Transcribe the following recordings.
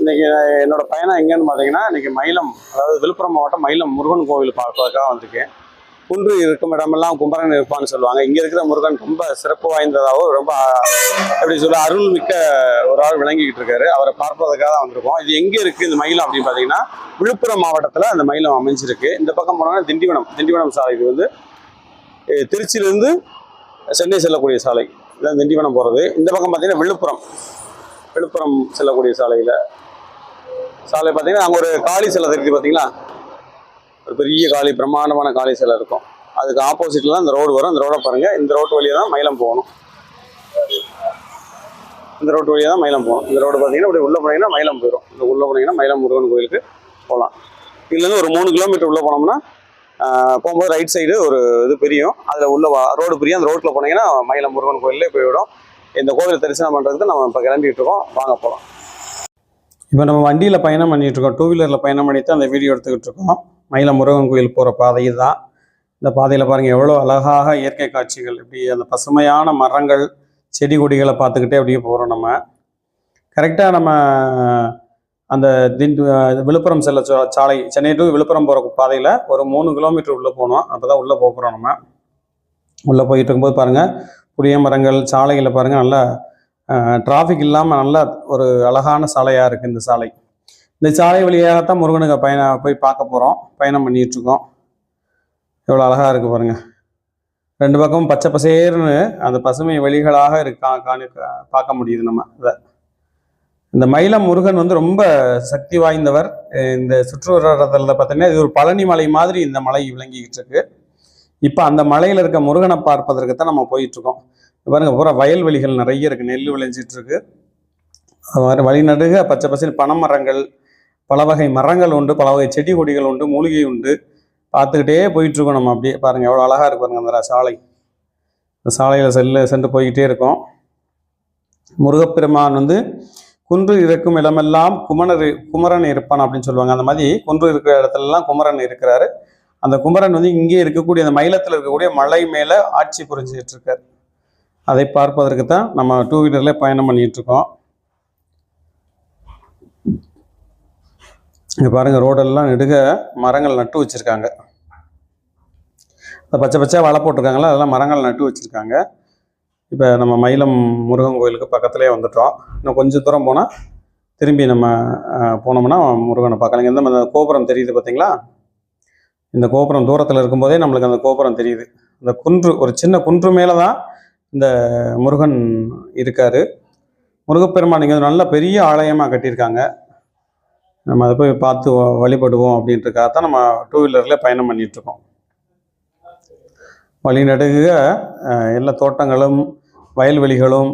இன்னைக்கு என்னோட பயணம் எங்கேன்னு பார்த்தீங்கன்னா இன்னைக்கு மயிலம் அதாவது விழுப்புரம் மாவட்டம் மயிலம் முருகன் கோவில் பார்ப்பதற்காக வந்திருக்கேன். குன்று இருக்கும் இடமெல்லாம் கும்பரன் இருப்பான்னு சொல்லுவாங்க. இங்கே இருக்கிற முருகன் ரொம்ப சிறப்பு வாய்ந்ததாகவும் ரொம்ப எப்படி சொல்ல அருள் மிக்க ஒரு ஆள் விளங்கிக்கிட்டு இருக்காரு. அவரை பார்ப்பதற்காக தான் வந்திருக்கோம். இது எங்கே இருக்குது இந்த மயிலம் அப்படின்னு பார்த்தீங்கன்னா விழுப்புரம் மாவட்டத்தில் அந்த மயிலம் அமைஞ்சிருக்கு. இந்த பக்கம் போனோம்னா திண்டிவனம். திண்டிவனம் சாலை. இது வந்து திருச்சியிலேருந்து சென்னை செல்லக்கூடிய சாலை. இதான் திண்டிவனம் போகிறது இந்த பக்கம் பார்த்தீங்கன்னா விழுப்புரம். விழுப்புரம் செல்லக்கூடிய சாலையில் சாலை பார்த்தீங்கன்னா அங்கே ஒரு காளி சிலை தெரியுது பார்த்தீங்களா? ஒரு பெரிய காளி பிரம்மாண்டமான காளி சிலை இருக்கும். அதுக்கு ஆப்போசிட்டில் தான் இந்த ரோடு வரும். இந்த ரோடை பாருங்கள் இந்த ரோட்டு வழியாக தான் மயிலம் போகணும். இந்த ரோட்டு வழியாக தான் மயிலம் போகணும். இந்த ரோடு பார்த்தீங்கன்னா இப்படி உள்ளே போனீங்கன்னா மயிலம் போயிடும் இந்த உள்ளே போனீங்கன்னா மயிலம் முருகன் கோயிலுக்கு போகலாம். இதுலேருந்து ஒரு மூணு கிலோமீட்டர் உள்ளே போனோம்னா போகும்போது ரைட் சைடு ஒரு இது பிரியும். அதில் உள்ள ரோடு பிரியும். அந்த ரோட்டில் போனீங்கன்னா மயிலம் முருகன் கோயிலே போய்விடும் இந்த கோவிலை தரிசனம் பண்ணுறதுக்கு நம்ம இப்போ கிளம்பிகிட்டு இருக்கோம். வாங்க போகலாம் இப்போ நம்ம வண்டியில் பயணம் பண்ணிகிட்டு இருக்கோம் டூ வீலரில் பயணம் பண்ணிட்டு அந்த வீடியோ எடுத்துக்கிட்டு இருக்கோம் மயில முருகன் கோயில் போகிற பாதை தான் இந்த பாதையில் பாருங்கள் எவ்வளோ அழகாக இயற்கை காட்சிகள் இப்படி அந்த பசுமையான மரங்கள் செடி கொடிகளை பார்த்துக்கிட்டே அப்படியே போகிறோம் நம்ம. கரெக்டாக நம்ம அந்த திண்டு விழுப்புரம் செல்ல சாலை சென்னை டு விழுப்புரம் போகிற பாதையில் ஒரு மூணு கிலோமீட்டர் உள்ளே போனோம். அப்போ தான் உள்ளே போக போகிறோம் நம்ம. உள்ளே போயிட்டு இருக்கும்போது பாருங்கள் புளிய மரங்கள் சாலைகளை பாருங்கள் நல்லா டிராஃபிக் இல்லாமல் நல்ல ஒரு அழகான சாலையாக இருக்குது இந்த சாலை. இந்த சாலை வழியாகத்தான் முருகனுக்கு பயணம் போய் பார்க்க போகிறோம் பயணம் பண்ணிகிட்ருக்கோம் எவ்வளோ அழகாக இருக்குது பாருங்கள் ரெண்டு பக்கமும் பச்சை பசேர்னு அந்த பசுமை வழிகளாக இருக்கா காணி பார்க்க முடியுது நம்ம இதை. இந்த மயிலம் முருகன் வந்து ரொம்ப சக்தி வாய்ந்தவர். இந்த சுற்றுவட்டாரத்தில் பார்த்தீங்கன்னா இது ஒரு பழனி மலை மாதிரி இந்த மலை விளங்கிக்கிட்டு இருக்கு. இப்போ அந்த மலையில் இருக்க முருகனை பார்ப்பதற்கு தான் நம்ம போயிட்டுருக்கோம். பாருங்கள் பூரா வயல்வெளிகள் நிறைய இருக்குது நெல் விளைஞ்சிட்ருக்கு. அது மாதிரி வழிநடுக பச்சை பசேல் பனைமரங்கள் பல வகை மரங்கள் உண்டு பல வகை செடி கொடிகள் உண்டு மூலிகை உண்டு. பார்த்துக்கிட்டே போயிட்டுருக்கோம் நம்ம அப்படியே. பாருங்கள் எவ்வளோ அழகாக இருக்கு பாருங்கள் அந்த சாலை. இந்த சாலையில் செல்லு சென்று போய்கிட்டே இருக்கோம். முருகப்பெருமான் வந்து குன்று இருக்கும் இடமெல்லாம் குமரர் குமரன் இருப்பான் அப்படின்னு சொல்லுவாங்க. அந்த மாதிரி குன்று இருக்கிற இடத்துலலாம் குமரன் இருக்கிறாரு. அந்த குமரன் வந்து இங்கே இருக்கக்கூடிய அந்த மயிலத்தில் இருக்கக்கூடிய மலை மேலே ஆட்சி புரிஞ்சுட்டு இருக்காரு அதை பார்ப்பதற்கு தான் நம்ம டூ வீலரில் பயணம் பண்ணிகிட்ருக்கோம் இங்கே பாருங்கள் ரோடெல்லாம் நெடுக மரங்கள் நட்டு வச்சுருக்காங்க. அந்த பச்சை பச்சை வலை போட்டிருக்காங்களா அதெல்லாம் மரங்கள் நட்டு வச்சுருக்காங்க. இப்போ நம்ம மயிலம் முருகன் கோயிலுக்கு பக்கத்துலேயே வந்துட்டோம். இன்னும் கொஞ்சம் தூரம் போனால் திரும்பி நம்ம போனோம்னா முருகனை பார்க்கலாம். இந்த அந்த கோபுரம் தெரியுது பார்த்தீங்களா இந்த கோபுரம் தூரத்தில் இருக்கும்போதே நம்மளுக்கு அந்த கோபுரம் தெரியுது. அந்த குன்று ஒரு சின்ன குன்று மேலே தான் இந்த முருகன் இருக்கார். முருகப்பெருமான் இங்கே நல்ல பெரிய ஆலயமாக கட்டியிருக்காங்க. நம்ம அதை போய் பார்த்து வழிபடுவோம் அப்படின்றக்காக தான் நம்ம டூ வீலரில் பயணம் பண்ணிகிட்ருக்கோம் வழி வழிநடுக எல்லா தோட்டங்களும் வயல்வெளிகளும்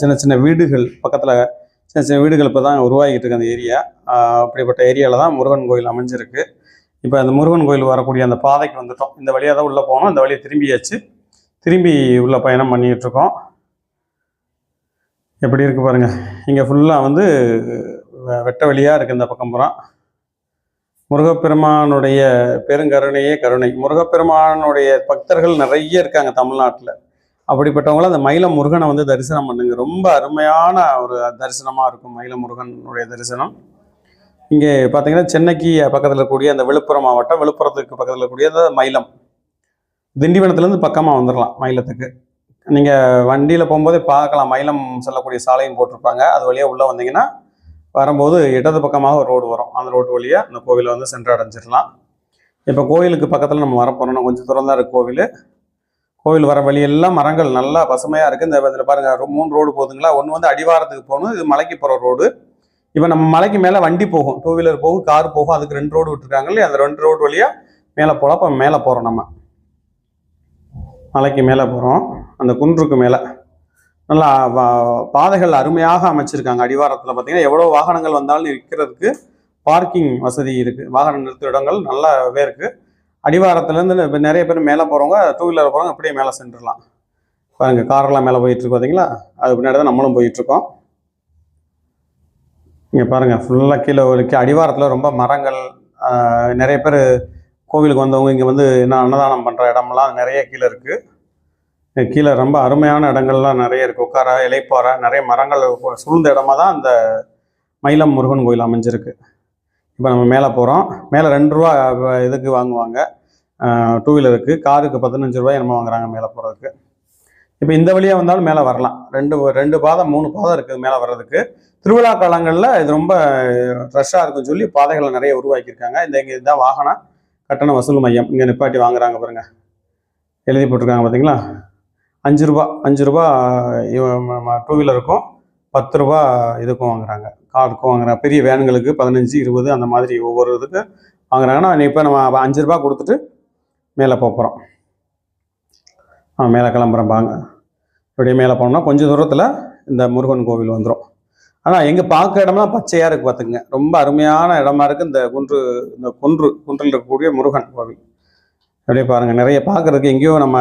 சின்ன சின்ன வீடுகள் பக்கத்தில் சின்ன சின்ன வீடுகள் இப்போ தான் உருவாகிட்டு இருக்கு அந்த ஏரியா. அப்படிப்பட்ட ஏரியாவில் தான் முருகன் கோயில் அமைஞ்சிருக்கு. இப்போ அந்த முருகன் கோயில் வரக்கூடிய அந்த பாதைக்கு வந்துட்டோம். இந்த வழியாக தான் உள்ளே போனோம். இந்த வழியை திரும்பியாச்சு. திரும்பி உள்ள பயணம் பண்ணிகிட்ருக்கோம் எப்படி இருக்குது பாருங்கள் இங்கே ஃபுல்லாக வந்து வெ- வெட்ட வெளியாக இருக்குது இந்த பக்கம் புறம் முருகப்பெருமானுடைய பெருங்கருணையே கருணை. முருகப்பெருமானுடைய பக்தர்கள் நிறைய இருக்காங்க தமிழ்நாட்டில். அப்படிப்பட்டவங்கள அந்த மயிலம் முருகனை வந்து தரிசனம் பண்ணுங்க. ரொம்ப அருமையான ஒரு தரிசனமாக இருக்கும் மயிலம் முருகனுடைய தரிசனம். இங்கே பார்த்தீங்கன்னா சென்னைக்கு பக்கத்தில் இருக்கக்கூடிய அந்த விழுப்புரம் மாவட்டம் விழுப்புரத்துக்கு பக்கத்தில் இருக்கக்கூடிய அந்த மயிலம். திண்டிவனத்துலேருந்து பக்கமாக வந்துடலாம் மயிலத்துக்கு. நீங்கள் வண்டியில் போகும்போதே பார்க்கலாம். மயிலம் செல்லக்கூடிய சாலையும் போட்டிருப்பாங்க. அது வழியாக உள்ளே வந்தீங்கன்னா வரும்போது இடது பக்கமாக ஒரு ரோடு வரும். அந்த ரோடு வழியாக அந்த கோவிலை வந்து சென்று அடைஞ்சிடலாம் இப்போ கோயிலுக்கு பக்கத்தில் நம்ம வரப்போகிறோம் கொஞ்சம் தூரம் தான் இருக்குது கோவில். கோவில் வர வழியெல்லாம் மரங்கள் நல்லா பசுமையாக இருக்குது இந்த இதில் பாருங்கள் மூணு ரோடு போகுதுங்களா ஒன்று வந்து அடிவாரத்துக்கு போகணும். இது மலைக்கு போகிற ரோடு. இப்போ நம்ம மலைக்கு மேலே வண்டி போகும். டூ வீலர் போகும் கார் போகும். அதுக்கு ரெண்டு ரோடு விட்டுருக்காங்க இல்லையா? அந்த ரெண்டு ரோடு வழியாக மேலே போகலாம் இப்போ மேலே போகிறோம் நம்ம. மலைக்கு மேலே போகிறோம் அந்த குன்றுக்கு மேலே. நல்லா வா- பாதைகள் அருமையாக அமைச்சிருக்காங்க. அடிவாரத்தில் பார்த்தீங்கன்னா எவ்வளோ வாகனங்கள் வந்தாலும் நிற்கிறதுக்கு பார்க்கிங் வசதி இருக்குது வாகனம் நிறுத்த இடங்கள் நல்லாவே இருக்குது அடிவாரத்துலேருந்து இப்போ நிறைய பேர் மேலே போகிறவங்க டூ வீலர் போகிறவங்க அப்படியே மேலே சென்றுடலாம். பாருங்க காரெல்லாம் மேலே போயிட்டுருக்கு பார்த்தீங்களா அது பின்னாடி தான் நம்மளும் போயிட்டுருக்கோம் இங்கே பாருங்கள் ஃபுல்லாக கீழே ஒழுக்கி அடிவாரத்தில் ரொம்ப மரங்கள் நிறைய பேர் கோவிலுக்கு வந்தவங்க இங்கே வந்து என்ன அன்னதானம் பண்ணுற இடம்லாம் நிறைய கீழே இருக்குது கீழே ரொம்ப அருமையான இடங்கள்லாம் நிறைய இருக்குது உட்கார இலைப்பாறை நிறைய மரங்கள் சூழ்ந்த இடமா தான் அந்த மயிலம் முருகன் கோயில் அமைஞ்சிருக்கு. இப்போ நம்ம மேலே போகிறோம் மேலே ரெண்டு ரூபா இதுக்கு வாங்குவாங்க. டூ வீலருக்கு காருக்கு பதினஞ்சு ரூபாய் நம்ம வாங்குறாங்க மேலே போகிறதுக்கு இப்போ இந்த வழியாக வந்தாலும் மேலே வரலாம். ரெண்டு ரெண்டு பாதம் மூணு பாதம் இருக்குது மேலே வர்றதுக்கு. திருவிழா காலங்களில் இது ரொம்ப ரஷ்ஷாக இருக்குன்னு சொல்லி பாதைகளை நிறைய உருவாக்கியிருக்காங்க. இந்த இங்கே இதுதான் வாகனம். கட்டண வசூல் மையம் இங்கே நிப்பாட்டி வாங்குறாங்க பாருங்க. எழுதி போட்டிருக்காங்க பார்த்தீங்களா அஞ்சு ரூபா அஞ்சு ரூபா டூ வீலருக்கும் பத்து ரூபா இதுக்கும் வாங்குறாங்க. காருக்கும் வாங்குறாங்க. பெரிய வேன்களுக்கு பதினஞ்சு இருபது அந்த மாதிரி ஒவ்வொரு இதுக்கு வாங்குறாங்கன்னா இப்போ நம்ம அஞ்சு ரூபா கொடுத்துட்டு மேலே போகிறோம் ஆ மேலே கிளம்புறோம் பாங்க இப்படியே மேலே போனோம்னா கொஞ்சம் தூரத்தில் இந்த முருகன் கோவில் வந்துடும் ஆனால் எங்கே பார்க்க இடம்லாம் பச்சையாக இருக்குது பார்த்துங்க ரொம்ப அருமையான இடமா இருக்குது இந்த குன்று இந்த குன்று குன்றில் இருக்கக்கூடிய முருகன் கோவில். அப்படியே பாருங்கள் நிறைய பார்க்குறதுக்கு எங்கேயோ நம்ம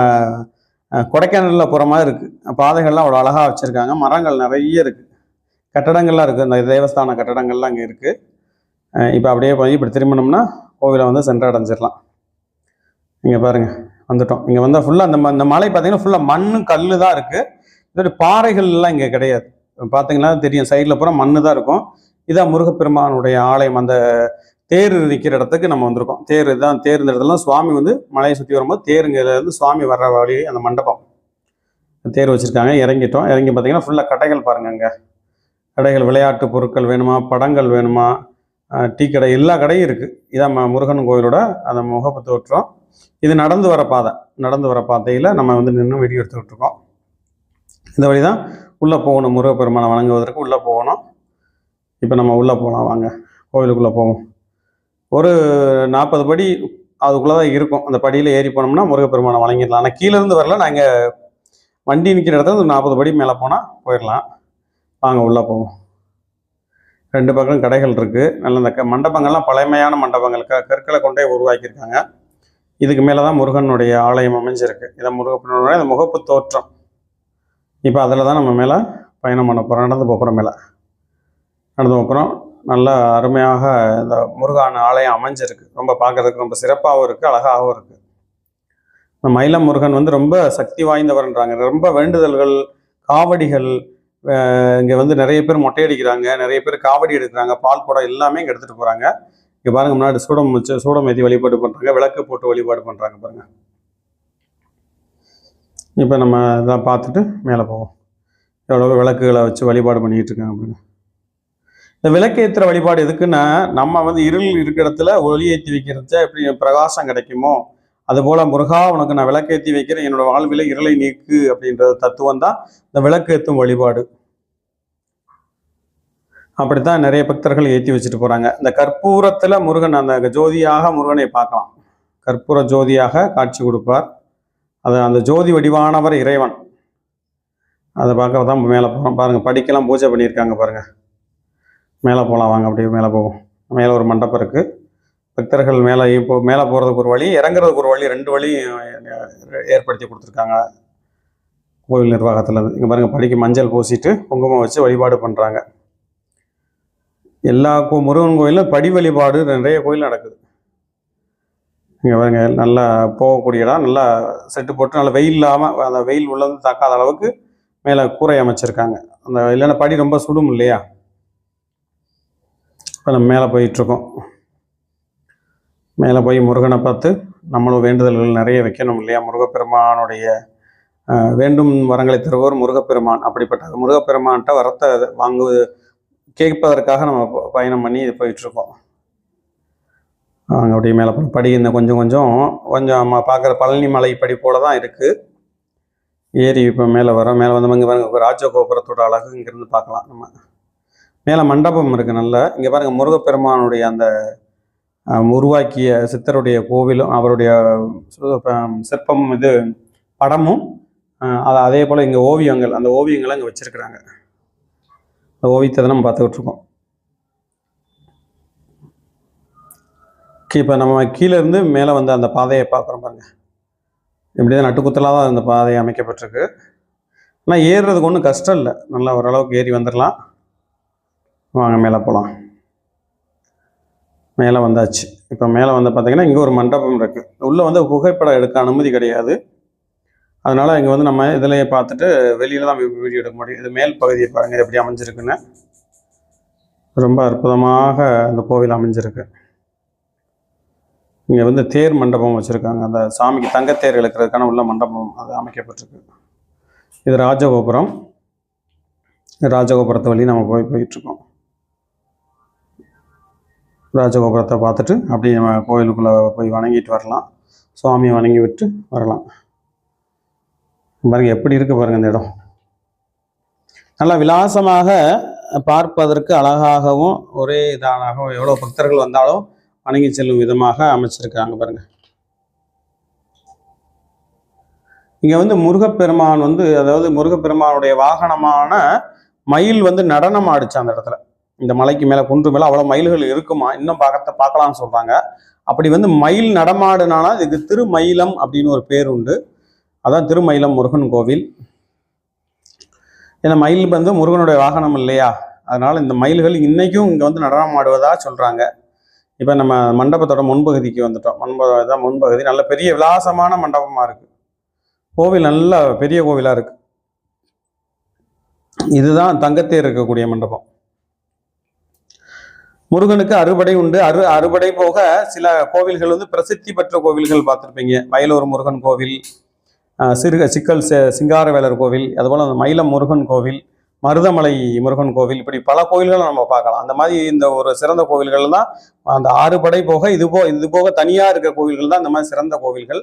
கொடைக்கானல்ல கொடைக்கானலில் போகிற மாதிரி இருக்குது பாதைகள்லாம் அவ்வளோ அழகாக வச்சுருக்காங்க. மரங்கள் நிறைய இருக்குது கட்டடங்கள்லாம் இருக்குது இந்த தேவஸ்தான கட்டடங்கள்லாம் அங்கே இருக்குது இப்போ அப்படியே போய் இப்படி திரும்பினோம்னா கோவிலை வந்து சென்றடைஞ்சிடலாம். இங்கே பாருங்க. வந்துட்டோம். இங்கே வந்தால் ஃபுல்லாக அந்த ம- இந்த மலை பார்த்தீங்கன்னா ஃபுல்லாக மண்ணு கல் தான் இருக்குது இதோட பாறைகள்லாம் இங்கே கிடையாது. பார்த்தீங்கன்னா தெரியும். சைடில் பூரா மண்ணு தான் இருக்கும். இதான் முருகப்பெருமானுடைய ஆலயம். அந்த தேர் நிற்கிற இடத்துக்கு நம்ம வந்திருக்கோம். தேர் தான் தேர் இந்த சுவாமி வந்து மலையை சுற்றி வரும்போது தேருங்கிறது சுவாமி வர்ற வழி அந்த மண்டபம். தேர் வச்சுருக்காங்க. இறங்கிட்டோம். இறங்கி பார்த்தீங்கன்னா ஃபுல்லாக கடைகள் பாருங்க அங்கே. கடைகள் விளையாட்டு பொருட்கள் வேணுமா? படங்கள் வேணுமா? டீ கடை எல்லா கடையும் இருக்குது இதான் முருகன் கோயிலோட அந்த முகப்பத்து விட்டுறோம் இது நடந்து வர பாதை. நடந்து வர பாதையில் நம்ம வந்து நின்று வெடி எடுத்துக்கிட்டு இருக்கோம். இந்த வழி தான் உள்ளே போகணும் முருகப்பெருமானை வணங்குவதற்கு உள்ளே போகணும். இப்போ நம்ம உள்ளே போகலாம் வாங்க. கோவிலுக்குள்ளே போவோம். ஒரு நாற்பது படி அதுக்குள்ளே தான் இருக்கும். அந்த படியில் ஏறி போனோம்னா முருகப்பெருமானை வழங்கிடலாம் ஆனால் கீழேருந்து வரல நாங்கள் வண்டி நிற்கிற இடத்துல ஒரு நாற்பது படி மேலே போனால் போயிடலாம். வாங்க உள்ளே போவோம். ரெண்டு பக்கம் கடைகள் இருக்குது நல்ல இந்த க- மண்டபங்கள்லாம் பழமையான மண்டபங்கள். க கற்களை கொண்டே உருவாக்கியிருக்காங்க. இதுக்கு மேலே தான் முருகனுடைய ஆலயம் அமைஞ்சிருக்கு. இதை முருகப்பெருமானுடைய இந்த முகப்பு தோற்றம். இப்போ அதில் தான் நம்ம மேலே பயணம் பண்ண போகிறோம் நடந்து போகிறோம் மேலே. நடந்து போகிறோம் நல்ல அருமையாக இந்த முருகான ஆலயம் அமைஞ்சிருக்கு. ரொம்ப பார்க்கறதுக்கு ரொம்ப சிறப்பாகவும் இருக்குது அழகாகவும் இருக்குது இந்த மயிலம் முருகன் வந்து ரொம்ப சக்தி வாய்ந்தவர்ன்றாங்க. ரொம்ப வேண்டுதல்கள் காவடிகள் இங்கே வந்து நிறைய பேர் மொட்டையடிக்கிறாங்க நிறைய பேர் காவடி எடுக்கிறாங்க பால் குடம் எல்லாமே இங்கே எடுத்துகிட்டு போகிறாங்க இங்கே பாருங்க முன்னாடி சூடம் வச்சு சூடம் ஏற்றி வழிபாடு பண்ணுறாங்க விளக்கு போட்டு வழிபாடு பண்ணுறாங்க பாருங்கள் இப்போ நம்ம இதெல்லாம் பார்த்துட்டு மேலே போவோம். எவ்வளோ விளக்குகளை வச்சு வழிபாடு பண்ணிக்கிட்டு இருக்காங்க அப்படின்னு இந்த விளக்கேற்றுற வழிபாடு எதுக்குன்னா நம்ம வந்து இருள் இருக்கிற இடத்துல ஒளி ஏற்றி வைக்கிறச்ச எப்படி பிரகாசம் கிடைக்குமோ அதுபோல் முருகா உனக்கு நான் விளக்கேற்றி வைக்கிறேன் என்னோட வாழ்வில் இருளை நீக்கு அப்படின்ற தத்துவம் தான் இந்த விளக்கேற்றும் வழிபாடு. அப்படித்தான் நிறைய பக்தர்கள் ஏற்றி வச்சுட்டு போகிறாங்க இந்த கற்பூரத்தில் முருகன் அந்த ஜோதியாக முருகனை பார்க்கலாம். கற்பூர ஜோதியாக காட்சி கொடுப்பார். அது அந்த ஜோதி வடிவானவர் இறைவன். அதை பார்க்க தான் மேலே போகிறோம் பாருங்கள் படிக்கலாம் பூஜை பண்ணியிருக்காங்க பாருங்கள் மேலே போகலாம் வாங்க அப்படியே மேலே போவோம். மேலே ஒரு மண்டபம் இருக்குது பக்தர்கள் மேலே இப்போ மேலே போகிறதுக்கு ஒரு வழி இறங்குறதுக்கு ஒரு வழி ரெண்டு வழி ஏற்படுத்தி கொடுத்துருக்காங்க. கோவில் நிர்வாகத்தில். இங்கே பாருங்கள் படிக்கு மஞ்சள் பூசிட்டு குங்குமம் வச்சு வழிபாடு பண்ணுறாங்க எல்லா கோ முருகன் கோயிலும் படி வழிபாடு நிறைய கோயில் நடக்குது. இங்கே பாருங்க நல்லா போகக்கூடிய இடம் நல்லா செட்டு போட்டு நல்லா வெயில் இல்லாமல் அந்த வெயில் உள்ளது வந்து தாக்காத அளவுக்கு மேலே கூரை அமைச்சிருக்காங்க. அந்த இல்லைன்னா படி ரொம்ப சுடும் இல்லையா? இப்போ நம்ம மேலே போயிட்டுருக்கோம். மேலே போய் முருகனை பார்த்து நம்மளும் வேண்டுதல்கள் நிறைய வைக்கணும் இல்லையா? முருகப்பெருமானுடைய வேண்டும் வரங்களை தருவோர் முருகப்பெருமான். அப்படிப்பட்ட முருகப்பெருமான்கிட்ட வரத்தை வாங்கு கேட்பதற்காக நம்ம ப- பயணம் பண்ணி போயிட்டுருக்கோம். அங்கே அப்படியே மேலே போய் படி இந்த கொஞ்சம் கொஞ்சம். கொஞ்சம் நம்ம பார்க்குற பழனி மலை படி போல தான் இருக்குது ஏரி இப்போ மேலே வரோம் மேலே வந்து இங்கே பாருங்க ராஜகோபுரத்தோட அழகு இங்கேருந்து பார்க்கலாம் நம்ம. மேலே மண்டபம் இருக்குது நல்ல. இங்கே பாருங்க முருகப்பெருமானுடைய அந்த உருவாக்கிய சித்தருடைய கோவிலும் அவருடைய சிற்பம் இது படமும் அது அதே போல் இங்கே ஓவியங்கள் அந்த ஓவியங்களை இங்கே வச்சுருக்குறாங்க. அந்த ஓவியத்தை தான் நம்ம பார்த்துக்கிட்டு இருக்கோம். இப்போ நம்ம கீழேருந்து மேலே வந்து அந்த பாதையை பார்க்குறோம் பாருங்க. இப்படி தான் நட்டுக்குத்தலாக தான் அந்த பாதை அமைக்கப்பட்டிருக்கு. ஆனால் ஏறுறதுக்கு ஒன்றும் கஷ்டம் இல்லை. நல்லா ஓரளவுக்கு ஏறி வந்துடலாம் வாங்க மேலே போகலாம் மேலே வந்தாச்சு. இப்போ மேலே வந்து பார்த்தீங்கன்னா இங்கே ஒரு மண்டபம் இருக்குது உள்ளே வந்து புகைப்படம் எடுக்க அனுமதி கிடையாது. அதனால் இங்கே வந்து நம்ம இதிலேயே பார்த்துட்டு வெளியில் தான் வீடியோ எடுக்க முடியும். இது மேல் பகுதியை பாருங்கள் எப்படி அமைஞ்சிருக்குன்னு. ரொம்ப அற்புதமாக அந்த கோவில் அமைஞ்சிருக்கு. இங்கே வந்து தேர் மண்டபம் வச்சுருக்காங்க. அந்த சாமிக்கு தங்கத்தேர் இழுக்கிறதுக்கான உள்ள மண்டபம் அது அமைக்கப்பட்டிருக்கு. இது ராஜகோபுரம். ராஜகோபுரத்தை வழி நம்ம போய் போயிட்டுருக்கோம். ராஜகோபுரத்தை பார்த்துட்டு அப்படியே நம்ம கோயிலுக்குள்ளே போய் வணங்கிட்டு வரலாம். சுவாமியை வணங்கி விட்டு வரலாம். பாருங்கள் எப்படி இருக்குது பாருங்கள் இந்த இடம். நல்லா விலாசமாக பார்ப்பதற்கு அழகாகவும் ஒரே இதாகவும் எவ்வளோ பக்தர்கள் வந்தாலும் வணங்கி செல்லும் விதமாக அமைச்சிருக்காங்க பாருங்க. இங்கே வந்து முருகப்பெருமான் வந்து அதாவது முருகப்பெருமானுடைய வாகனமான மயில் வந்து நடனம் ஆடிச்சு அந்த இடத்துல. இந்த மலைக்கு மேலே குன்று மேலே அவ்வளோ மயில்கள் இருக்குமா? இன்னும் பார்க்கறத பார்க்கலாம்னு சொல்கிறாங்க அப்படி வந்து மயில் நடமாடுனால இதுக்கு திருமயிலம் அப்படின்னு ஒரு பேர் உண்டு. அதான் திருமயிலம் முருகன் கோவில். ஏன்னா மயில் வந்து முருகனுடைய வாகனம் இல்லையா? அதனால் இந்த மயில்கள் இன்றைக்கும் இங்கே வந்து நடனமாடுவதாக சொல்கிறாங்க இப்போ நம்ம மண்டபத்தோட முன்பகுதிக்கு வந்துட்டோம். மண்டபம் தான் முன்பகுதி. நல்ல பெரிய விலாசமான மண்டபமாக இருக்குது கோவில் நல்ல பெரிய கோவிலாக இருக்குது இதுதான் தங்கத்தேர் இருக்கக்கூடிய மண்டபம். முருகனுக்கு அறுபடை உண்டு. அறு அறுபடை போக சில கோவில்கள் வந்து பிரசித்தி பெற்ற கோவில்கள் பார்த்துருப்பீங்க. வயலூர் முருகன் கோவில் சிறுக சிக்கல் சிங்காரவேலர் கோவில் அதுபோல் மயிலம் முருகன் கோவில் மருதமலை முருகன் கோவில். இப்படி பல கோவில்களை நம்ம பார்க்கலாம். அந்த மாதிரி இந்த ஒரு சிறந்த கோவில்கள் தான் அந்த ஆறு படை போக இது போ இது போக தனியாக இருக்க கோவில்கள் தான் இந்த மாதிரி சிறந்த கோவில்கள்.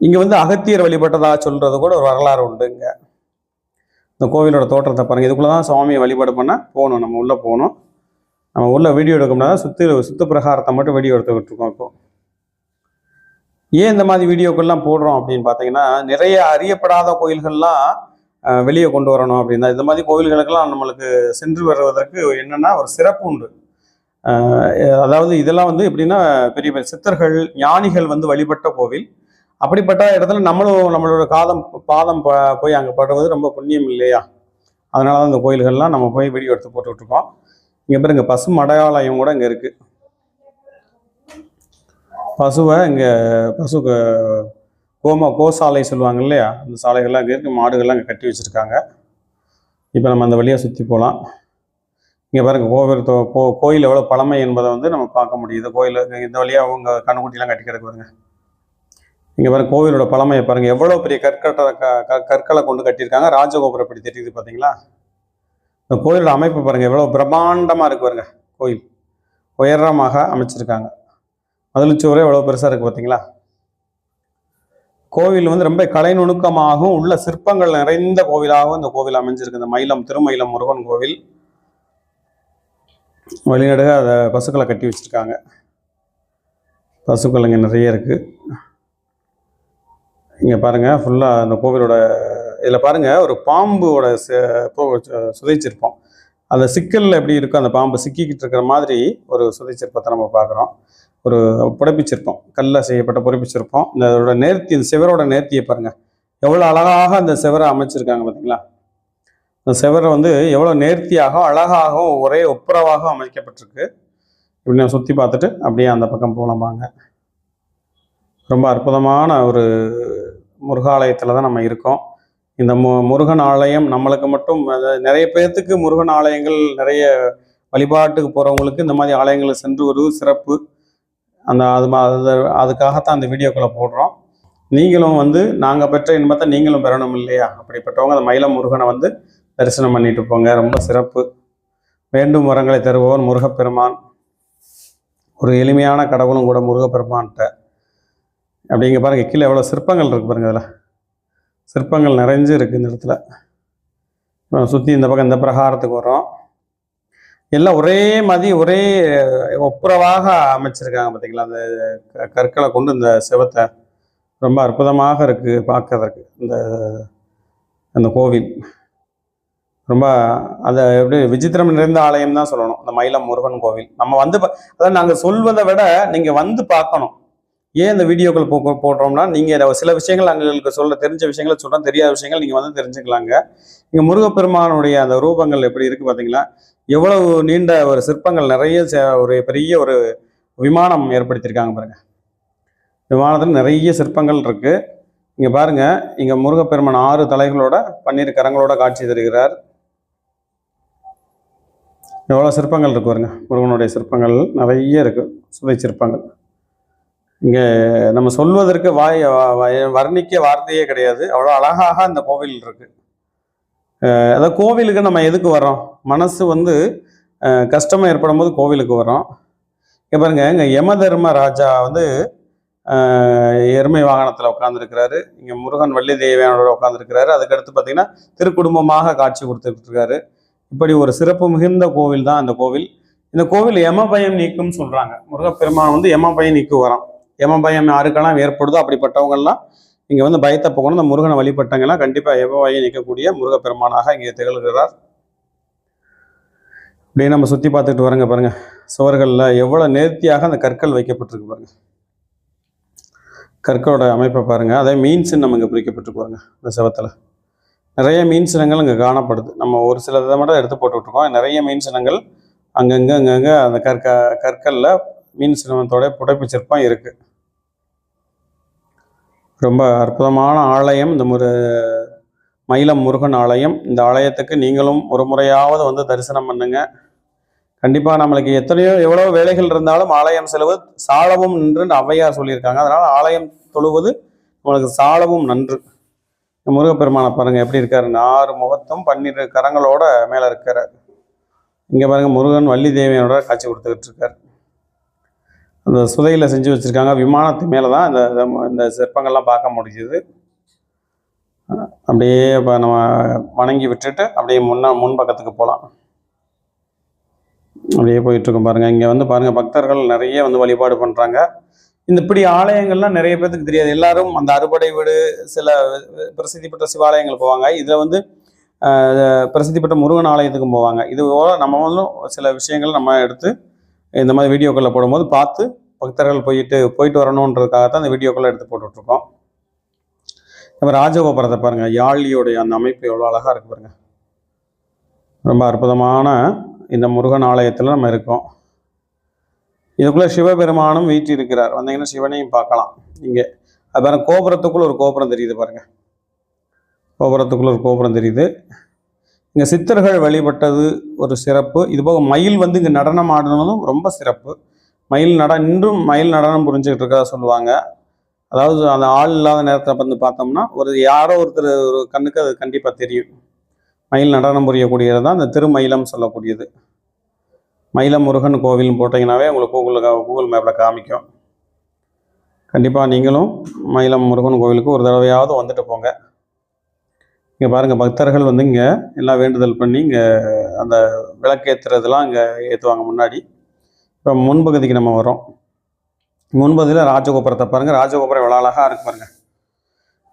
இங்கே வந்து அகத்தியர் வழிபட்டதாக சொல்கிறது கூட ஒரு வரலாறு உண்டு இங்கே. இந்த கோவிலோட தோற்றத்தை பாருங்கள் இதுக்குள்ளே தான் சுவாமியை வழிபாடு பண்ண போகணும். நம்ம உள்ளே போகணும். நம்ம உள்ளே வீடியோ எடுக்க முடியாது சுற்று சுத்து பிரகாரத்தை மட்டும் வீடியோ எடுத்துக்கிட்டு இருக்கோம் இப்போ. ஏன் இந்த மாதிரி வீடியோக்கள்லாம் போடுறோம் அப்படின்னு பார்த்தீங்கன்னா நிறைய அறியப்படாத கோயில்கள்லாம் வெளியே கொண்டு வரணும் அப்படின்னா இந்த மாதிரி கோவில்களுக்கெல்லாம் நம்மளுக்கு சென்று வருவதற்கு என்னென்னா ஒரு சிறப்பு உண்டு. அதாவது இதெல்லாம் வந்து எப்படின்னா பெரிய பெரிய சித்தர்கள் ஞானிகள் வந்து வழிபட்ட கோவில். அப்படிப்பட்ட இடத்துல நம்மளும் நம்மளோட காதம் பாதம் ப- போய் அங்கே படுவது ரொம்ப புண்ணியம் இல்லையா? அதனால தான் இந்த கோயில்கள்லாம் நம்ம போய் வீடியோ எடுத்து போட்டுக்கிட்டு இருக்கோம். இங்கே பாருங்க பசு மடையாலயம் கூட இங்கே இருக்குது பசுவை இங்கே பசுக்கு கோம கோசாலை சொல்லுவாங்க இல்லையா? அந்த சாலைகள்லாம் இங்கே இருக்கு மாடுகள்லாம் இங்கே கட்டி வச்சுருக்காங்க. இப்போ நம்ம அந்த வழியாக சுற்றி போகலாம் இங்கே பாருங்க கோவில் கோ கோயில் எவ்வளோ பழமை என்பதை வந்து நம்ம பார்க்க முடியுது கோயில் இந்த வழியாக அவங்க கண்ணுக்குட்டிலாம் கட்டி கிடக்கு பாருங்க. இங்கே பாருங்க கோவிலோட பழமையை பாருங்கள் எவ்வளோ பெரிய கற்கட்டை க கற்களை கொண்டு கட்டியிருக்காங்க. ராஜகோபுரம் இப்படி தெரியுது பார்த்தீங்களா? இந்த கோயிலோட அமைப்பு பாருங்கள் எவ்வளோ பிரம்மாண்டமாக இருக்குது பாருங்க கோயில். உயரமாக அமைச்சிருக்காங்க. மதிலுச்சுவரே எவ்வளோ பெருசாக இருக்குது பார்த்தீங்களா? கோவில் வந்து ரொம்ப கலை நுணுக்கமாகவும் உள்ள சிற்பங்கள் நிறைந்த கோவிலாகவும் இந்த கோவில் அமைஞ்சிருக்கு. இந்த மயிலம் திருமயிலம் முருகன் கோவில். வழிநடுக அதை பசுக்களை கட்டி வச்சிருக்காங்க. பசுக்கள் இங்கே நிறைய இருக்குது இங்கே பாருங்க ஃபுல்லாக அந்த கோவிலோட இதில் பாருங்க ஒரு பாம்போட ச- சுதைச்சிருப்போம் அந்த சிக்கலில் எப்படி இருக்கும் அந்த பாம்பு சிக்கிக்கிட்டு இருக்கிற மாதிரி ஒரு சுதைச்சிற்பத்தை நம்ம பார்க்குறோம். ஒரு புடைப்பிச்சிருப்போம். கல்லில் செய்யப்பட்ட புடைப்பிச்சிருப்போம். இந்த இதோட நேர்த்தி இந்த சிவரோட நேர்த்தியை பாருங்கள் எவ்வளோ அழகாக அந்த சிவரை அமைச்சிருக்காங்க பார்த்தீங்களா இந்த சிவரை வந்து எவ்வளோ நேர்த்தியாக அழகாகவும் ஒரே ஒப்புரவாக அமைக்கப்பட்டிருக்கு. இப்படி நான் சுற்றி பார்த்துட்டு அப்படியே அந்த பக்கம் போகலாமாங்க ரொம்ப அற்புதமான ஒரு முருகாலயத்தில் தான் நம்ம இருக்கோம். இந்த மு முருகன் ஆலயம் நம்மளுக்கு மட்டும் நிறைய பேர்த்துக்கு முருகன் ஆலயங்கள் நிறைய வழிபாட்டுக்கு போகிறவங்களுக்கு இந்த மாதிரி ஆலயங்களை சென்று வருவது சிறப்பு. அந்த அது மா- அது- அதுக்காகத்தான் அந்த வீடியோக்களை போடுறோம். நீங்களும் வந்து நாங்கள் பெற்ற இன்பத்தை நீங்களும் பெறணும் இல்லையா? அப்படிப்பட்டவங்க அந்த மயிலம் முருகனை வந்து தரிசனம் பண்ணிட்டு போங்க. ரொம்ப சிறப்பு. வேண்டும் வரங்களை தருபவன் முருகப்பெருமான். ஒரு எளிமையான கடவுளும் கூட முருகப்பெருமான்கிட்ட. அப்படிங்க பாருங்கள் கீழே எவ்வளோ சிற்பங்கள் இருக்குது பாருங்க இதில். சிற்பங்கள் நிறைஞ்சு இருக்குது இந்த இடத்துல. சுற்றி இந்த பக்கம் இந்த பிரகாரத்துக்கு வரோம் எல்லாம் ஒரே மாதிரி ஒரே ஒப்புரவாக அமைச்சிருக்காங்க பார்த்தீங்களா அந்த க- கற்களை கொண்டு இந்த சிவத்தை ரொம்ப அற்புதமாக இருக்குது பார்க்கறதுக்கு. இந்த அந்த கோவில். ரொம்ப அதை எப்படி விசித்திரம் நிறைந்த ஆலயம் தான் சொல்லணும். அந்த மயிலம் முருகன் கோவில். நம்ம வந்து பா- அதாவது நாங்கள் சொல்வதை விட நீங்கள் வந்து பார்க்கணும். ஏன் இந்த வீடியோக்கள் போ போடுறோம்னா நீங்கள் சில விஷயங்கள் எங்களுக்கு சொல்ல தெரிஞ்ச விஷயங்களை சொல்கிறோம் தெரியாத விஷயங்கள் நீங்கள் வந்து தெரிஞ்சுக்கலாங்க. இங்கே முருகப்பெருமானுடைய அந்த ரூபங்கள் எப்படி இருக்குது பார்த்தீங்களா எவ்வளவு நீண்ட ஒரு சிற்பங்கள் நிறைய சே- ஒரு பெரிய ஒரு விமானம் ஏற்படுத்தியிருக்காங்க பாருங்கள் விமானத்தில் நிறைய சிற்பங்கள் இருக்குது இங்கே பாருங்கள் இங்கே முருகப்பெருமான் ஆறு தலைகளோட பன்னீர் கரங்களோட காட்சி தருகிறார். எவ்வளோ சிற்பங்கள் இருக்கு பாருங்க. முருகனுடைய சிற்பங்கள் நிறைய இருக்குது சுதை சிற்பங்கள். இங்கே நம்ம சொல்வதற்கு வாய் வர்ணிக்க வார்த்தையே கிடையாது. அவ்வளோ அழகாக இந்த கோவில் இருக்கு. அதாவது கோவிலுக்கு நம்ம எதுக்கு வரோம் மனசு வந்து கஷ்டமாக ஏற்படும் போது கோவிலுக்கு வரோம் இங்க பாருங்க இங்கே யம தர்ம ராஜா வந்து எருமை வாகனத்தில் உட்காந்துருக்கிறாரு இங்கே முருகன் வள்ளி தேவியானோட உட்காந்துருக்கிறாரு அதுக்கடுத்து பார்த்தீங்கன்னா திருக்குடும்பமாக காட்சி கொடுத்துட்டு இருக்காரு இப்படி ஒரு சிறப்பு மிகுந்த கோவில் தான் அந்த கோவில். இந்த கோவில் யம பயம் நீக்கும்னு சொல்கிறாங்க முருகப்பெருமான் வந்து யம பயம் நீக்கு வரான் எம பயம் யாருக்கெல்லாம் ஏற்படுதோ அப்படிப்பட்டவங்கெல்லாம் இங்கே வந்து பயத்தை போகணும். இந்த முருகனை வழிபட்டங்கள்லாம் கண்டிப்பாக யம நிற்கக்கூடிய நீக்கக்கூடிய முருகப்பெருமானாக இங்கே திகழ்கிறார். அப்படியே நம்ம சுற்றி பார்த்துட்டு வரங்க பாருங்கள் சுவர்களில் எவ்வளோ நேர்த்தியாக அந்த கற்கள் வைக்கப்பட்டிருக்கு பாருங்கள் கற்களோட அமைப்பை பாருங்கள் அதே மீன் சின்னம் இங்கே பிரிக்கப்பட்டு பாருங்க இந்த செவத்தில். நிறைய மீன் சின்னங்கள் இங்கே காணப்படுது. நம்ம ஒரு சில இதை மட்டும் எடுத்து போட்டுட்ருக்கோம் நிறைய மீன் சின்னங்கள் அங்கங்கே அங்கங்கே அந்த கற்க கற்களில் மீன் சின்னத்தோட புடைப்புச்சிற்பம் இருக்குது ரொம்ப அற்புதமான ஆலயம். இந்த முரு மயிலம் முருகன் ஆலயம். இந்த ஆலயத்துக்கு நீங்களும் ஒரு முறையாவது வந்து தரிசனம் பண்ணுங்க. கண்டிப்பாக நம்மளுக்கு எத்தனையோ எவ்வளோ வேலைகள் இருந்தாலும் ஆலயம் செலவு சாலவும் நின்று ஔவையார் சொல்லியிருக்காங்க. அதனால் ஆலயம் தொழுவது நம்மளுக்கு சாலவும் நன்று. முருகப்பெருமானை பாருங்கள் எப்படி இருக்காரு. ஆறு முகத்தும் பன்னிரு கரங்களோட மேலே இருக்கிறார். இங்கே பாருங்கள் முருகன் வள்ளி தேவியனோட காட்சி கொடுத்துக்கிட்டு இருக்கார். அந்த சுதையில் செஞ்சு வச்சுருக்காங்க. விமானத்து மேலே தான் இந்த இந்த- சிற்பங்கள்லாம் பார்க்க முடிஞ்சுது. அப்படியே இப்போ நம்ம வணங்கி விட்டுட்டு அப்படியே முன்னா முன் பக்கத்துக்கு போகலாம் அப்படியே போயிட்டுருக்கோம் பாருங்கள் இங்கே வந்து பாருங்கள் பக்தர்கள் நிறைய வந்து வழிபாடு பண்ணுறாங்க இந்த இப்படி ஆலயங்கள்லாம் நிறைய பேர்த்துக்கு தெரியாது. எல்லாரும் அந்த அறுபடை வீடு சில பிரசித்தி பெற்ற சிவாலயங்கள் போவாங்க. இதில் வந்து பிரசித்தி பெற்ற முருகன் ஆலயத்துக்கும் போவாங்க. இது போல் நம்ம வந்து சில விஷயங்கள் நம்ம எடுத்து இந்த மாதிரி வீடியோக்களை போடும்போது பார்த்து பக்தர்கள் போயிட்டு போயிட்டு வரணுன்றதுக்காக தான் இந்த வீடியோக்களை எடுத்து போட்டுட்ருக்கோம். இப்போ ராஜகோபுரத்தை பாருங்கள் யாழியோடைய அந்த அமைப்பு எவ்வளோ அழகாக இருக்குது பாருங்கள் ரொம்ப அற்புதமான இந்த முருகன் ஆலயத்தில் நம்ம இருக்கோம். இதுக்குள்ளே சிவபெருமானும் வீட்டு இருக்கிறார். வந்தீங்கன்னா சிவனையும் பார்க்கலாம். இங்கே அது பாருங்கள் கோபுரத்துக்குள்ளே ஒரு கோபுரம் தெரியுது பாருங்கள் கோபுரத்துக்குள்ளே ஒரு கோபுரம் தெரியுது. இங்கே சித்தர்கள் வழிபட்டது ஒரு சிறப்பு. இது போக மயில் வந்து இங்கே நடனம் ஆடுனதும் ரொம்ப சிறப்பு. மயில் நட இன்றும் மயில் நடனம் புரிஞ்சுக்கிட்டு இருக்கதா சொல்லுவாங்க. அதாவது அந்த ஆள் இல்லாத நேரத்தில் வந்து பார்த்தோம்னா ஒரு யாரோ ஒருத்தர் ஒரு கண்ணுக்கு அது கண்டிப்பாக தெரியும். மயில் நடனம் புரியக்கூடியது தான் இந்த திருமயிலம் சொல்லக்கூடியது. மயிலம் முருகன் கோவில்னு போட்டிங்கனாவே உங்களுக்கு கூகுளில் கூகுள் மேப்பில் காமிக்கும். கண்டிப்பாக நீங்களும் மயிலம் முருகன் கோவிலுக்கு ஒரு தடவையாவது வந்துட்டு போங்க. இங்கே பாருங்கள் பக்தர்கள் வந்து இங்கே எல்லாம் வேண்டுதல் பண்ணி இங்கே அந்த விளக்கேற்றுறதுலாம் இங்கே ஏற்றுவாங்க முன்னாடி. இப்போ முன்பகுதிக்கு நம்ம வரோம் முன்பகுதியில் ராஜகோபுரத்தை பாருங்கள் ராஜகோபுரம் எவ்வளோ அழகாக இருக்கு பாருங்கள்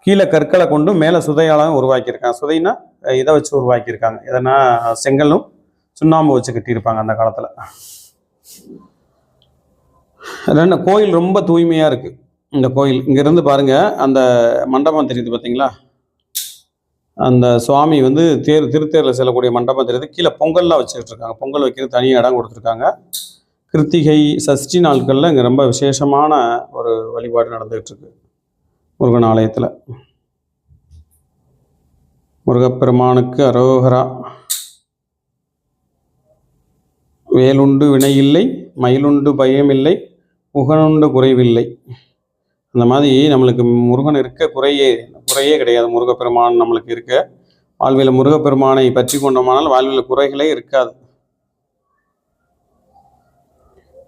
கீழே கற்களை கொண்டு மேலே சுதையாலும் உருவாக்கியிருக்காங்க. சுதைனா இதை வச்சு உருவாக்கியிருக்காங்க. எதனா செங்கலும் சுண்ணாம்பு வச்சு கட்டியிருப்பாங்க அந்த காலத்தில். ரெண்டு கோயில் ரொம்ப தூய்மையாக இருக்குது இந்த கோயில். இங்கேருந்து பாருங்கள் அந்த மண்டபம் தெரியுது பார்த்தீங்களா அந்த சுவாமி வந்து தேர் திருத்தேரில் செல்லக்கூடிய மண்டபம் தெரியுது. கீழே பொங்கல்லாம் வச்சுக்கிட்டு இருக்காங்க பொங்கல் வைக்கிறது தனி இடம் கொடுத்துருக்காங்க. கிருத்திகை சஷ்டி நாட்களில் இங்கே ரொம்ப விசேஷமான ஒரு வழிபாடு நடந்துகிட்டு இருக்கு முருகன் ஆலயத்தில். முருகப்பெருமானுக்கு அரோகரா. வேலுண்டு வினையில்லை மயிலுண்டு பயமில்லை முகனுண்டு குறைவில்லை. அந்த மாதிரி நம்மளுக்கு முருகன் இருக்க குறையே குறையே கிடையாது. முருகப்பெருமான் நம்மளுக்கு இருக்க. வாழ்வில் முருகப்பெருமானை பற்றி கொண்டோமானால் வாழ்வில் குறைகளே இருக்காது.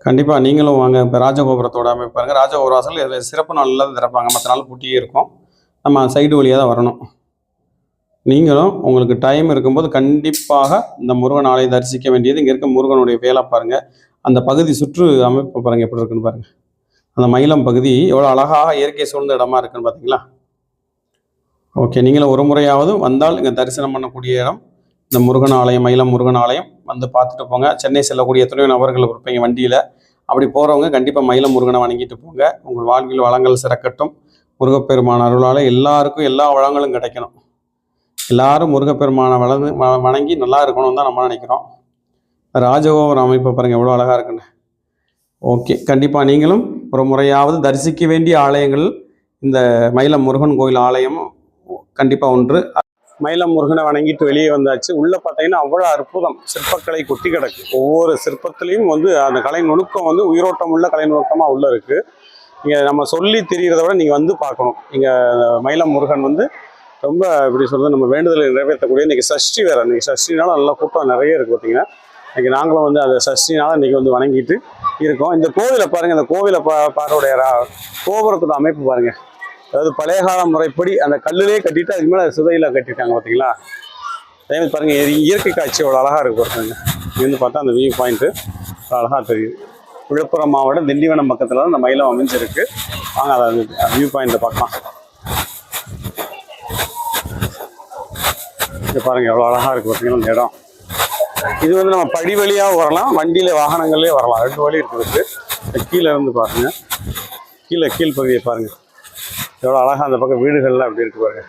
கண்டிப்பாக நீங்களும் வாங்க. இப்போ ராஜகோபுரத்தோட அமைப்பு பாருங்கள் ராஜகோபுர வாசல் சிறப்பு நாளில் தான் திறப்பாங்க. மற்ற நாள் பூட்டியே இருக்கும். நம்ம சைடு வழியாக தான் வரணும். நீங்களும் உங்களுக்கு டைம் இருக்கும்போது கண்டிப்பாக இந்த முருகன் ஆலயை தரிசிக்க வேண்டியது இங்கே இருக்க முருகனுடைய வேலை பாருங்கள் அந்த பகுதி சுற்று அமைப்பு பாருங்கள் எப்படி இருக்குன்னு பாருங்கள் அந்த மயிலம் பகுதி எவ்வளோ அழகாக இயற்கை சூழ்ந்த இடமா இருக்குன்னு பார்த்தீங்களா ஓகே நீங்களும் ஒரு முறையாவது வந்தால் இங்கே தரிசனம் பண்ணக்கூடிய இடம். இந்த முருகன் ஆலயம் மயிலம் முருகன் ஆலயம் வந்து பார்த்துட்டு போங்க. சென்னை செல்லக்கூடிய எத்தனையோ நபர்கள் இருப்பீங்க வண்டியில். அப்படி போகிறவங்க கண்டிப்பாக மயிலம் முருகனை வணங்கிட்டு போங்க. உங்கள் வாழ்வில் வளங்கள் சிறக்கட்டும். முருகப்பெருமான அருளால் எல்லாருக்கும் எல்லா வளங்களும் கிடைக்கணும். எல்லாரும் முருகப்பெருமானை வளர்ந்து வ- வணங்கி நல்லா இருக்கணும் தான் நம்ம நினைக்கிறோம். ராஜகோபுரம் அமைப்பை பாருங்கள் எவ்வளோ அழகாக இருக்குன்னு. ஓகே கண்டிப்பாக நீங்களும் ஒரு முறையாவது தரிசிக்க வேண்டிய ஆலயங்கள் இந்த மயிலம் முருகன் கோயில் ஆலயம் கண்டிப்பாக ஒன்று. மயிலம் முருகனை வணங்கிட்டு வெளியே வந்தாச்சு. உள்ளே பார்த்தீங்கன்னா அவ்வளோ அற்புதம். சிற்பக்கலை கொட்டி கிடக்கு. ஒவ்வொரு சிற்பத்திலையும் வந்து அந்த கலை நுணுக்கம் வந்து உயிரோட்டம் உள்ள கலை நுணுக்கமாக உள்ளே இருக்குது இங்கே நம்ம சொல்லி தெரிகிறத விட நீங்கள் வந்து பார்க்கணும். இங்கே மயிலம் முருகன் வந்து ரொம்ப இப்படி சொல்கிறது நம்ம வேண்டுதலை நிறைவேற்றக்கூடிய இன்றைக்கி சஷ்டி வேற. இன்றைக்கி சஷ்டினால நல்லா கூட்டம் நிறைய இருக்குது பார்த்தீங்கன்னா இன்றைக்கி நாங்களும் வந்து அந்த சஷ்டினால் இன்னைக்கு வந்து வணங்கிட்டு இருக்கும். இந்த கோவிலை பாருங்கள் இந்த கோவிலை பா பாருடைய ரா- கோபுரத்தோட அமைப்பு பாருங்கள் அதாவது பழைய கால முறைப்படி அந்த கல்லுலேயே கட்டிட்டு அதுக்கு மேலே சிதையில் கட்டிட்டாங்க பார்த்தீங்களா? அதே பாருங்கள் பாருங்க இயற்கை காட்சி அவ்வளோ அழகாக இருக்கு பாருங்க. இங்கேருந்து பார்த்தா அந்த வியூ பாயிண்ட்டு அழகாக தெரியுது. விழுப்புரம் மாவட்டம் திண்டிவனம் பக்கத்தில் தான் இந்த மயிலம் அமைஞ்சிருக்கு. வாங்க அதை வியூ பாயிண்ட்டை பார்க்கலாம். இது பாருங்கள் எவ்வளோ அழகாக இருக்குது பார்த்தீங்கன்னா இந்த இடம். இது வந்து நம்ம படி வழியாக வரலாம். வண்டியில் வாகனங்கள்லேயே வரலாம். ரெண்டு வழி இருக்குது கீழே இருந்து பாருங்க. கீழே கீழ் பகுதியை எவ்வளோ அழகாக அந்த பக்கம் வீடுகள்லாம் அப்படி இருக்கு பாருங்க.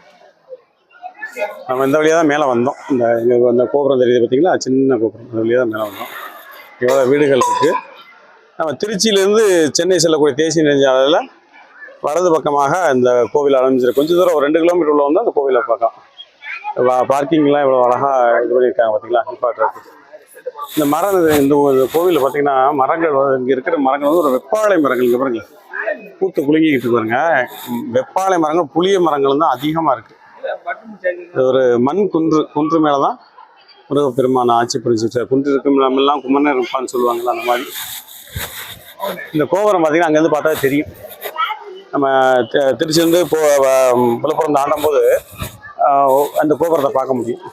நம்ம இந்த வழியாக தான் மேலே வந்தோம். இந்த எங்களுக்கு அந்த கோபுரம் தெரியுது பார்த்தீங்களா சின்ன கோபுரம். அந்த வழியாக தான் மேலே வந்தோம். எவ்வளோ வீடுகள் இருக்குது நம்ம திருச்சியிலேருந்து சென்னை செல்லக்கூடிய தேசிய நெஞ்சாலையில் வலது பக்கமாக இந்த கோவில் அமைஞ்சிருக்கு. கொஞ்சம் தூரம் ஒரு ரெண்டு கிலோமீட்டர் உள்ள வந்தால் அந்த கோவிலை பார்க்கலாம். பார்க்கிங்லாம் இவ்வளோ அழகாக இது பண்ணியிருக்காங்க பார்த்தீங்களா நிப்பாட்டுறதுக்கு. இந்த மரம் இந்த கோவிலில் பார்த்தீங்கன்னா மரங்கள் இங்கே இருக்கிற மரங்கள் வந்து ஒரு வெப்பாலை மரங்கள் இங்கே பாருங்க. பூத்து குலுங்கிக்கிட்டு பாருங்க. வெப்பாலை மரங்கள் புளிய மரங்கள் தான் அதிகமாக இருக்குது ஒரு மண் குன்று குன்று மேலே தான் முருகப்பெருமான ஆட்சி புரிஞ்சுட்டு குன்று இருக்கும் இடமெல்லாம் குமரன் இருப்பான்னு சொல்லுவாங்கல்ல அந்த மாதிரி. இந்த கோபுரம் பார்த்தீங்கன்னா அங்கேருந்து பார்த்தா தெரியும். நம்ம திருச்சி வந்து இப்போ விழுப்புரம் தாண்டும் போது அந்த கோபுரத்தை பார்க்க முடியும்.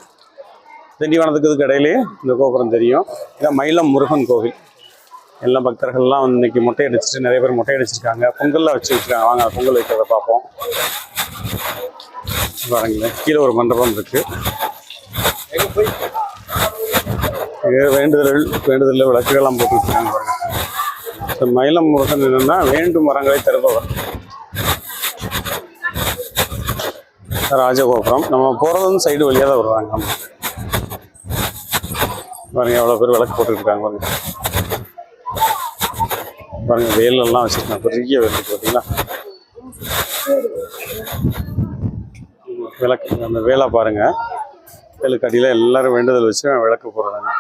திண்டிவனத்துக்கு இதுக்கு இடையிலேயே இந்த கோபுரம் தெரியும். இதான் மயிலம் முருகன் கோவில். எல்லா பக்தர்கள்லாம் இன்னைக்கு மொட்டை அடிச்சுட்டு நிறைய பேர் மொட்டை அடிச்சிருக்காங்க. பொங்கல்லாம் வச்சு வச்சுருக்காங்க. வாங்க பொங்கல் வைக்கிறத பார்ப்போம். பாருங்களேன் கீழே ஒரு மண்டபம் இருக்கு. வேண்டுதல் வேண்டுதலில் விளக்குகள்லாம் போட்டு வச்சுருக்காங்க பாருங்க. மயிலம் முருகன் என்னன்னா வேண்டும் மரங்களை தருபவர். ராஜகோபுரம். நம்ம போகிறது வந்து சைடு வழியாக தான் வருவாங்க. நம்ம பாருங்க எவ்வளோ பேர் விளக்கு போட்டுருக்காங்க பாருங்க. பாருங்க வேலெல்லாம் வச்சுருக்காங்க. பெரிய வேல் பார்த்தீங்களா விளக்கு அந்த வேலை பாருங்க. வேலுக்கு அடியில் எல்லாரும் வேண்டுதல் வச்சு விளக்கு போடுறாங்க.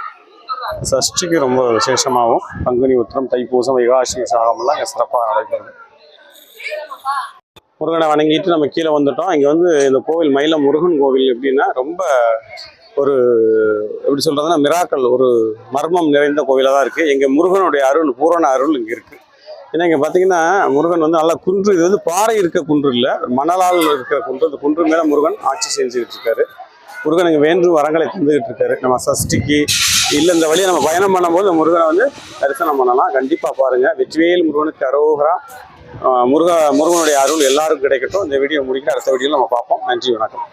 சஷ்டிக்கு ரொம்ப விசேஷமாகவும் பங்குனி உத்திரம் தைப்பூசம் வைகாசி சாகமெல்லாம் இங்கே சிறப்பாக நடைபெறுது முருகனை வணங்கிட்டு நம்ம கீழே வந்துட்டோம். இங்கே வந்து இந்த கோவில் மயில முருகன் கோவில் எப்படின்னா ரொம்ப ஒரு எப்படி சொல்கிறதுனா மிராக்கள் ஒரு மர்மம் நிறைந்த கோவிலாக தான் இருக்குது எங்கள் முருகனுடைய அருள் பூரண அருள் இங்கே இருக்குது ஏன்னா இங்கே பார்த்தீங்கன்னா முருகன் வந்து நல்லா குன்று இது வந்து பாறை இருக்க குன்று இல்லை மணலால் இருக்கிற குன்று. அந்த குன்று மேலே முருகன் ஆட்சி செஞ்சுக்கிட்டு இருக்காரு. முருகன் இங்கே வேண்டு வரங்களை தந்துக்கிட்டு இருக்காரு. நம்ம சஷ்டிக்கு இல்லை இந்த வழியை நம்ம பயணம் பண்ணும்போது முருகனை வந்து தரிசனம் பண்ணலாம். கண்டிப்பாக பாருங்கள் வெற்றிவேல் முருகனுக்கு அரோகரா. முருக முருகனுடைய அருள் எல்லாருக்கும் கிடைக்கட்டும். இந்த வீடியோ முடிக்க அடுத்த வீடியோவில் நம்ம பார்ப்போம். நன்றி வணக்கம்.